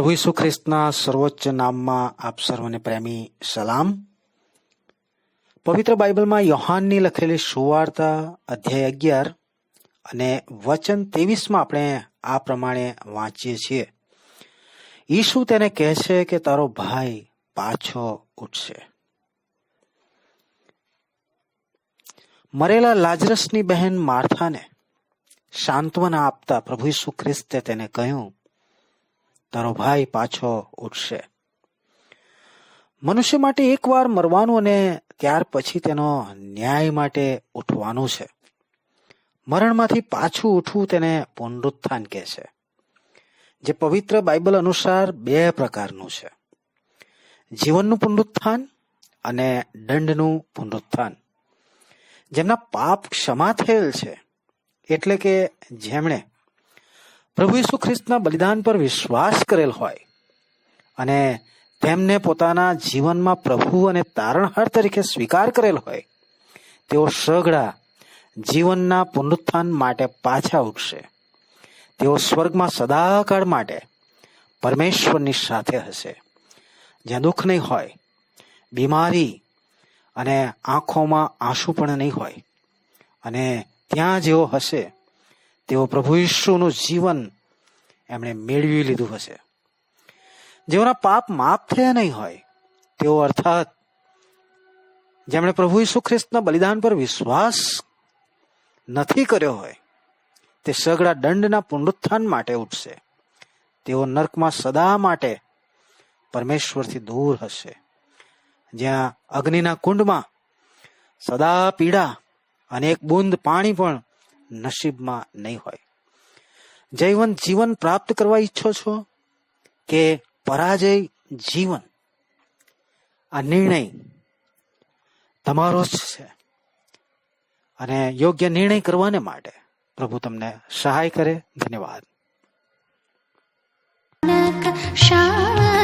પ્રભુ ઈસુ ખ્રિસ્તના સર્વોચ્ચ નામમાં આપ સર્વને પ્રેમી સલામ. પવિત્ર બાઇબલમાં યોહાનની લખેલી સુવાર્તા અધ્યાય અગિયાર અને વચન ત્રેવીસમાં આપણે આ પ્રમાણે વાંચીએ છીએ. ઈસુ તેને કહે છે કે તારો ભાઈ પાછો ઉઠશે. મરેલા લાજરસની બહેન માર્થાને સાંત્વના આપતા પ્રભુ ઈસુ ખ્રિસ્તે તેને કહ્યું તારો ભાઈ પાછો ઉઠશે. મનુષ્ય માટે એકવાર મરવાનું અને ત્યાર પછી તેનો ન્યાય માટે ઉઠવાનું છે. મરણમાંથી પાછું ઉઠવું તેને પુનરુત્થાન કહે છે. જે પવિત્ર બાઇબલ અનુસાર બે પ્રકારનું છે. જીવનનું પુનરુત્થાન અને દંડનું પુનરુત્થાન. જેમના પાપ ક્ષમા થયેલ છે. એટલે કે જેમણે પ્રભુ ઈસુ ખ્રિસ્તના બલિદાન પર વિશ્વાસ કરેલ હોય અને તેમને પોતાના જીવનમાં પ્રભુ અને તારણહાર તરીકે સ્વીકાર કરેલ હોય, તેઓ સઘળા જીવનના પુનરુત્થાન માટે પાછા ઉઠશે તેઓ સ્વર્ગમાં સદાકાળ માટે પરમેશ્વરની સાથે હશે. જ્યાં દુઃખ નહીં હોય, બીમારી અને આંખોમાં આંસુ પણ નહીં હોય અને ત્યાં જેઓ હશે તેઓ પ્રભુ ઈશુનું જીવન એમણે મેળવી લીધું હશે. જેઓના પાપ માફ થયા નહીં હોય, તેઓ અર્થાત જેમણે પ્રભુ ઈસુ ખ્રિસ્તના બલિદાન પર વિશ્વાસ નથી કર્યો હોય, તે સગળા દંડના પુનરુત્થાન માટે ઉઠશે. તેઓ નર્કમાં સદા માટે પરમેશ્વરથી દૂર હશે. જ્યાં અગ્નિના કુંડમાં સદા પીડા અને એક બૂંદ પાણી પણ નસીબમાં નહીં હોય. જૈવન જીવન પ્રાપ્ત કરવા ઈચ્છો છો કે પરાજય જીવન? આ નિર્ણય તમારો જ છે. અને યોગ્ય નિર્ણય કરવાને માટે પ્રભુ તમને સહાય કરે. ધન્યવાદ. શાળા